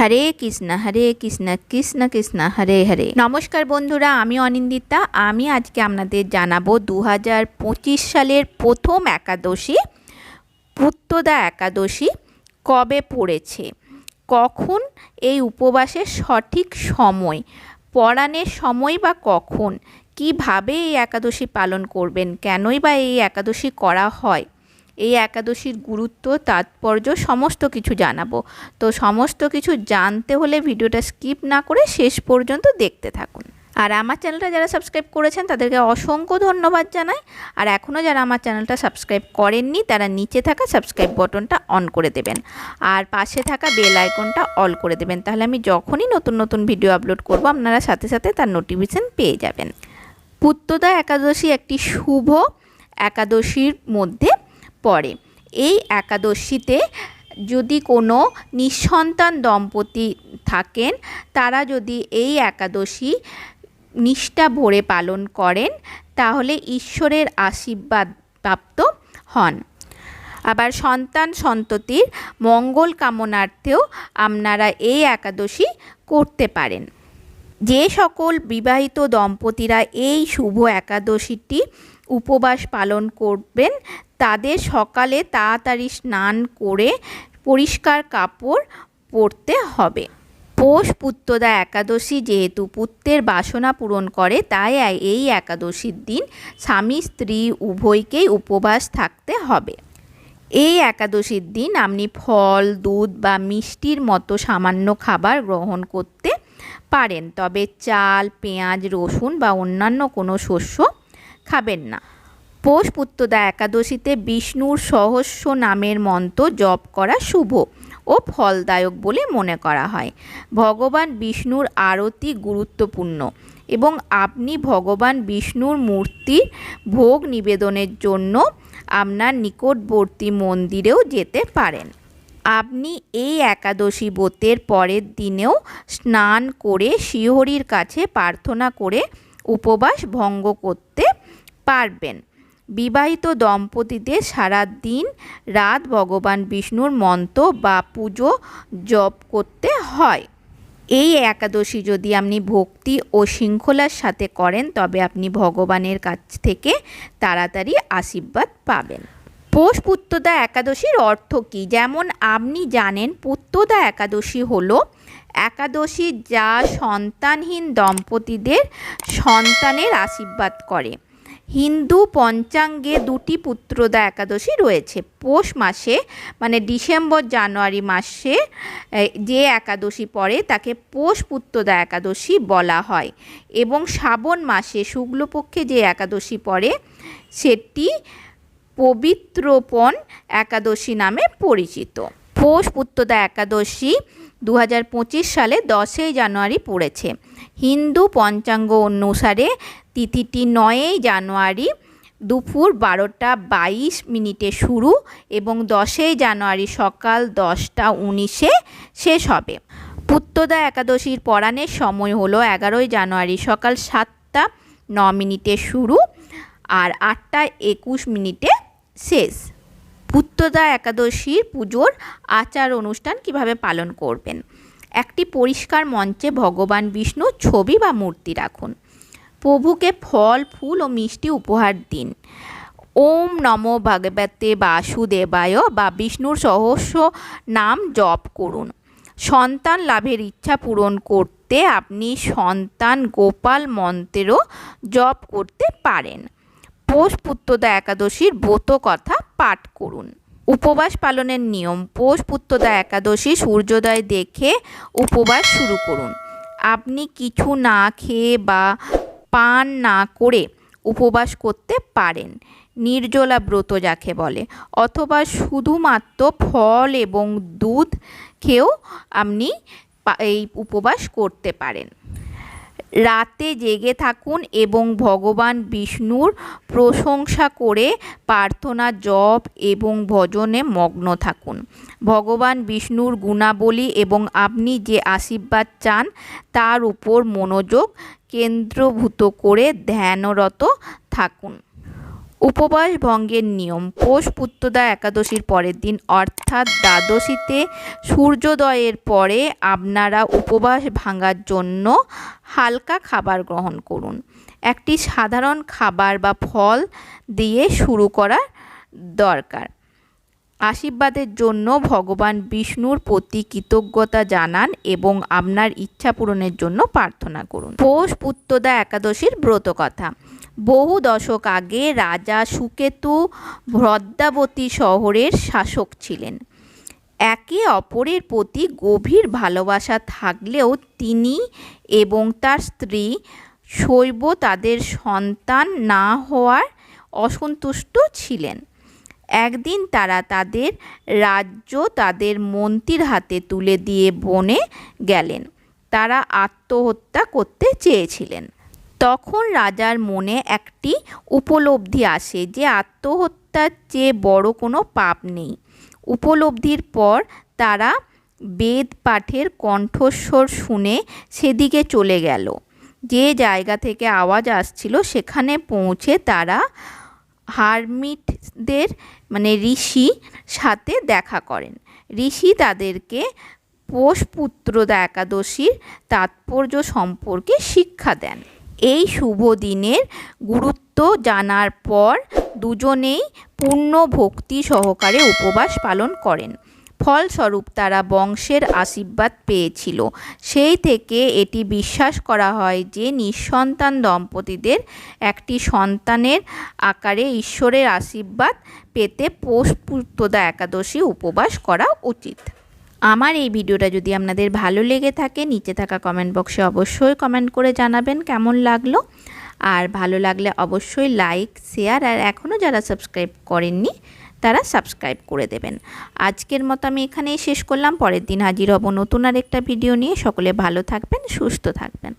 হরে কৃষ্ণ হরে কৃষ্ণ কৃষ্ণ কৃষ্ণ, হরে হরে। নমস্কার বন্ধুরা, আমি অনিন্দিতা। আমি আজকে আপনাদের জানাব দু হাজার পঁচিশ সালের প্রথম একাদশী, পুত্তদা একাদশী কবে পড়েছে? কখন? এই উপবাসের সঠিক সময়। পরাণের সময় বা কখন? কীভাবে এই একাদশী পালন করবেন? কেনই বা এই একাদশী করা হয়? এই একাদশীর গুরুত্ব, তাৎপর্য, সমস্ত কিছু জানাব। তো সমস্ত কিছু জানতে হলে ভিডিওটা স্কিপ না করে শেষ পর্যন্ত দেখতে থাকুন। আর আমার চ্যানেলটা যারা সাবস্ক্রাইব করেছেন, তাদেরকে অসংখ্য ধন্যবাদ জানাই। আর এখনও যারা আমার চ্যানেলটা সাবস্ক্রাইব করেননি, তারা নিচে থাকা সাবস্ক্রাইব বটনটা অন করে দেবেন। আর পাশে থাকা বেল আইকনটা অল করে দেবেন। তাহলে আমি যখনই নতুন নতুন ভিডিও আপলোড করব, আপনারা সাথে সাথে তার নোটিফিকেশন পেয়ে যাবেন। পুত্তদা একাদশী একটি শুভ একাদশীর মধ্যে পড়ে। এই একাদশীতে যদি কোনো নিঃসন্তান দম্পতি থাকেন, তারা যদি এই একাদশী নিষ্ঠা ভরে পালন করেন, তাহলে ঈশ্বরের আশীর্বাদ প্রাপ্ত হন। আবার সন্তান সন্ততির মঙ্গল কামনার্থেও আপনারা এই একাদশী করতে পারেন। যে সকল বিবাহিত দম্পতিরা এই শুভ একাদশীটি উপবাস পালন করবেন তাদের সকালে তাড়াতাড়ি স্নান করে পরিষ্কার কাপড় পরতে হবে। পৌষ পুত্রদা একাদশী যেহেতু পুত্রের বাসনা পূরণ করে, তাই এই একাদশীর দিন স্বামী, স্ত্রী উভয়কেই উপবাস থাকতে হবে। এই একাদশীর দিন আপনি ফল, দুধ বা মিষ্টির মতো সামান্য খাবার গ্রহণ করতে পারেন, তবে চাল, পেঁয়াজ, রসুন বা অন্যান্য কোনো শস্য খাবেন না। পৌষ পুত্রদা একাদশীতে বিষ্ণুর সহস্র নামের মন্ত্র জপ করা শুভ ও ফলদায়ক বলে মনে করা হয়। ভগবান বিষ্ণুর আরতি গুরুত্বপূর্ণ এবং আপনি ভগবান বিষ্ণুর মূর্তির ভোগ নিবেদনের জন্য আপনার নিকটবর্তী মন্দিরেও যেতে পারেন। আপনি এই একাদশী ব্রতের পরের দিনেও স্নান করে শিহরির কাছে প্রার্থনা করে উপবাস ভঙ্গ করতে পারবেন। বিবাহিত দম্পতিদের সারা দিন রাত ভগবান বিষ্ণুর মন্ত্র বা পুজো জপ করতে হয়। এই একাদশী যদি আপনি ভক্তি ও শৃঙ্খলার সাথে করেন, তবে আপনি ভগবানের কাছ থেকে তাড়াতাড়ি আশীর্বাদ পাবেন। পৌষ পুত্রদা একাদশীর অর্থ কী? যেমন আপনি জানেন, পুত্রদা একাদশী হলো একাদশী যা সন্তানহীন দম্পতিদের সন্তানের আশীর্বাদ করে। হিন্দু পঞ্চাঙ্গে দুটি পুত্রদা একাদশী রয়েছে। পৌষ মাসে মানে ডিসেম্বর জানুয়ারি মাসে যে একাদশী পড়ে তাকে পৌষ পুত্রদা একাদশী বলা হয়। এবং শ্রাবণ মাসে শুক্লপক্ষে যে একাদশী পড়ে, সেটি পবিত্রপণ একাদশী নামে পরিচিত। পৌষ পুত্রদা একাদশী দু হাজার পঁচিশ সালে দশই জানুয়ারি পড়েছে। হিন্দু পঞ্চাঙ্গ অনুসারে তিথিটি নয়ই জানুয়ারি দুপুর বারোটা বাইশ মিনিটে শুরু এবং দশই জানুয়ারি সকাল দশটা উনিশে শেষ হবে। পুত্রদা একাদশীর পরাণের সময় হলো এগারোই জানুয়ারি সকাল সাতটা ন মিনিটে শুরু আর আটটা একুশ মিনিটে শেষ। পুত্রদা একাদশীর পুজোর আচার অনুষ্ঠান কীভাবে পালন করবেন? একটি পরিষ্কার মঞ্চে ভগবান বিষ্ণুর ছবি বা মূর্তি রাখুন। প্রভুকে ফল, ফুল ও মিষ্টি উপহার দিন। ওম নম ভগবতে বাসুদেবায় বা বিষ্ণুর সহস্র নাম জপ করুন। সন্তান লাভের ইচ্ছা পূরণ করতে আপনি সন্তান গোপাল মন্ত্রেরও জপ করতে পারেন। পৌষ পুত্রদা একাদশীর ব্রত কথা পাঠ করুন। উপবাস পালনের নিয়ম, পৌষ পুত্রদা একাদশী, সূর্যোদয় দেখে উপবাস শুরু করুন। আপনি কিছু না খেয়ে বা পান না করে উপবাস করতে পারেন, নির্জলা ব্রত যাকে বলে। অথবা শুধুমাত্র ফল এবং দুধ খেয়েও আপনি এই উপবাস করতে পারেন। রাতে জেগে থাকুন এবং ভগবান বিষ্ণুর প্রশংসা করে প্রার্থনা, জপ এবং ভজনে মগ্ন থাকুন। ভগবান বিষ্ণুর গুণাবলী এবং আপনি যে আশীর্বাদ চান, তার উপর মনোযোগ কেন্দ্রভূত করে ধ্যানরত থাকুন। উপবাস ভঙ্গের নিয়ম। পৌষ পুত্রদা একাদশীর পরের দিন, অর্থাৎ দ্বাদশীতে সূর্যোদয়ের পরে আপনারা উপবাস ভাঙার জন্য হালকা খাবার গ্রহণ করুন। একটি সাধারণ খাবার বা ফল দিয়ে শুরু করা দরকার। আশীর্বাদের জন্য ভগবান বিষ্ণুর প্রতি কৃতজ্ঞতা জানান এবং আপনার ইচ্ছা পূরণের জন্য প্রার্থনা করুন। পৌষ পুত্রদা একাদশীর ব্রত কথা বহু দশক আগে রাজা সুকেতু ভদ্রাবতী শহরের শাসক ছিলেন। একে অপরের প্রতি গভীর ভালোবাসা থাকলেও তিনি এবং তার স্ত্রী শৈব তাদের সন্তান না হওয়ার অসন্তুষ্ট ছিলেন। একদিন তারা তাদের রাজ্য তাদের মন্ত্রীর হাতে তুলে দিয়ে বনে গেলেন। তারা আত্মহত্যা করতে চেয়েছিলেন। তখন রাজার মনে একটি উপলব্ধি আসে যে আত্মহত্যার চেয়ে বড় কোনো পাপ নেই। উপলব্ধির পর তারা বেদ পাঠের কণ্ঠস্বর শুনে সেদিকে চলে গেল। যে জায়গা থেকে আওয়াজ আসছিল সেখানে পৌঁছে তারা হারমিটদের মানে ঋষি সাথে দেখা করেন। ঋষি তাদেরকে পোষপুত্রদা একাদশীর তাৎপর্য সম্পর্কে শিক্ষা দেন। এই শুভ দিনের গুরুত্ব জানার পর দুজনেই পূর্ণ ভক্তি সহকারে উপবাস পালন করেন। ফলস্বরূপ তারা বংশের আশীর্বাদ পেয়েছিল। সেই থেকে এটি বিশ্বাস করা হয় যে নিঃসন্তান দম্পতিদের একটি সন্তানের আকারে ঈশ্বরের আশীর্বাদ পেতে পৌষ একাদশী উপবাস করা উচিত। আমার এই ভিডিওটা যদি আপনাদের ভালো লেগে থাকে, নিচে থাকা কমেন্ট বক্সে অবশ্যই কমেন্ট করে জানাবেন কেমন লাগল। আর ভালো লাগলে অবশ্যই লাইক শেয়ার আর এখনও যারা সাবস্ক্রাইব করেননি, তারা সাবস্ক্রাইব করে দেবেন। আজকের মতো আমি এখানেই শেষ করলাম। পরের দিন হাজির হব নতুন আর একটা ভিডিও নিয়ে। সকলে ভালো থাকবেন, সুস্থ থাকবেন।